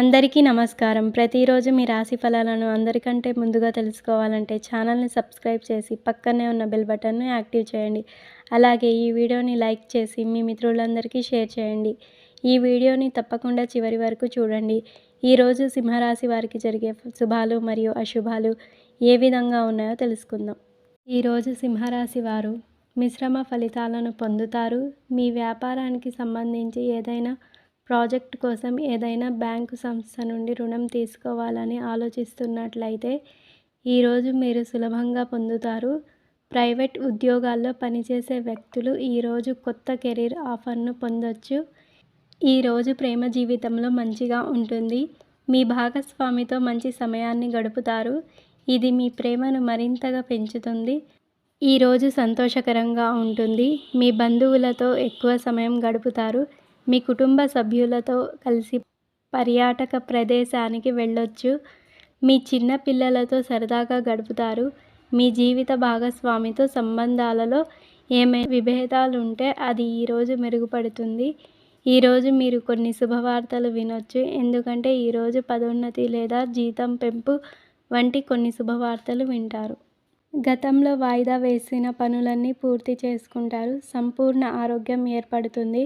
అందరికీ నమస్కారం. ప్రతిరోజు మీ రాశి ఫలాలను అందరికంటే ముందుగా తెలుసుకోవాలంటే ఛానల్ని సబ్స్క్రైబ్ చేసి పక్కనే ఉన్న బెల్ బటన్ను యాక్టివ్ చేయండి. అలాగే ఈ వీడియోని లైక్ చేసి మీ మిత్రులందరికీ షేర్ చేయండి. ఈ వీడియోని తప్పకుండా చివరి వరకు చూడండి. ఈరోజు సింహరాశి వారికి జరిగే శుభాలు మరియు అశుభాలు ఏ విధంగా ఉన్నాయో తెలుసుకుందాం. ఈరోజు సింహరాశి వారు మిశ్రమ ఫలితాలను పొందుతారు. మీ వ్యాపారానికి సంబంధించి ఏదైనా ప్రాజెక్ట్ కోసం ఏదైనా బ్యాంకు సంస్థ నుండి రుణం తీసుకోవాలని ఆలోచిస్తున్నట్లయితే ఈరోజు మీరు సులభంగా పొందుతారు. ప్రైవేట్ ఉద్యోగాల్లో పనిచేసే వ్యక్తులు ఈరోజు కొత్త కెరీర్ ఆఫర్ను పొందొచ్చు. ఈరోజు ప్రేమ జీవితంలో మంచిగా ఉంటుంది. మీ భాగస్వామితో మంచి సమయాన్ని గడుపుతారు. ఇది మీ ప్రేమను మరింతగా పెంచుతుంది. ఈరోజు సంతోషకరంగా ఉంటుంది. మీ బంధువులతో ఎక్కువ సమయం గడుపుతారు. మీ కుటుంబ సభ్యులతో కలిసి పర్యాటక ప్రదేశానికి వెళ్ళొచ్చు. మీ చిన్న పిల్లలతో సరదాగా గడుపుతారు. మీ జీవిత భాగస్వామితో సంబంధాలలో ఏమైనా విభేదాలు ఉంటే అది ఈరోజు మెరుగుపడుతుంది. ఈరోజు మీరు కొన్ని శుభవార్తలు వినొచ్చు. ఎందుకంటే ఈరోజు పదోన్నతి లేదా జీతం పెంపు వంటి కొన్ని శుభవార్తలు వింటారు. గతంలో వాయిదా వేసిన పనులన్నీ పూర్తి చేసుకుంటారు. సంపూర్ణ ఆరోగ్యం ఏర్పడుతుంది.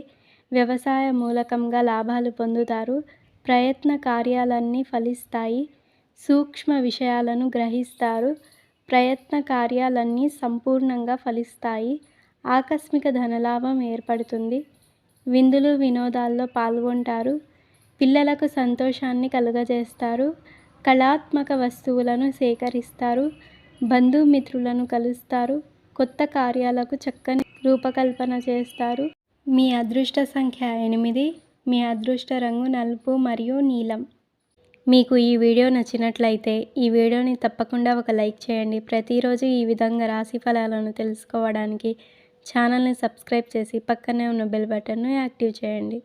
వ్యవసాయ మూలకంగా లాభాలు పొందుతారు. ప్రయత్న కార్యాలన్నీ ఫలిస్తాయి. సూక్ష్మ విషయాలను గ్రహిస్తారు. ప్రయత్న కార్యాలన్నీ సంపూర్ణంగా ఫలిస్తాయి. ఆకస్మిక ధనలాభం ఏర్పడుతుంది. విందులు వినోదాల్లో పాల్గొంటారు. పిల్లలకు సంతోషాన్ని కలుగజేస్తారు. కళాత్మక వస్తువులను సేకరిస్తారు. బంధుమిత్రులను కలుస్తారు. కొత్త కార్యాలకు చక్కని రూపకల్పన చేస్తారు. మీ అదృష్ట సంఖ్య ఎనిమిది మీ అదృష్ట రంగు నలుపు మరియు నీలం. మీకు ఈ వీడియో నచ్చినట్లయితే ఈ వీడియోని తప్పకుండా ఒక లైక్ చేయండి. ప్రతిరోజు ఈ విధంగా రాశి ఫలాలను తెలుసుకోవడానికి ఛానల్ని సబ్స్క్రైబ్ చేసి పక్కనే ఉన్న బెల్ బటన్ను యాక్టివ్ చేయండి.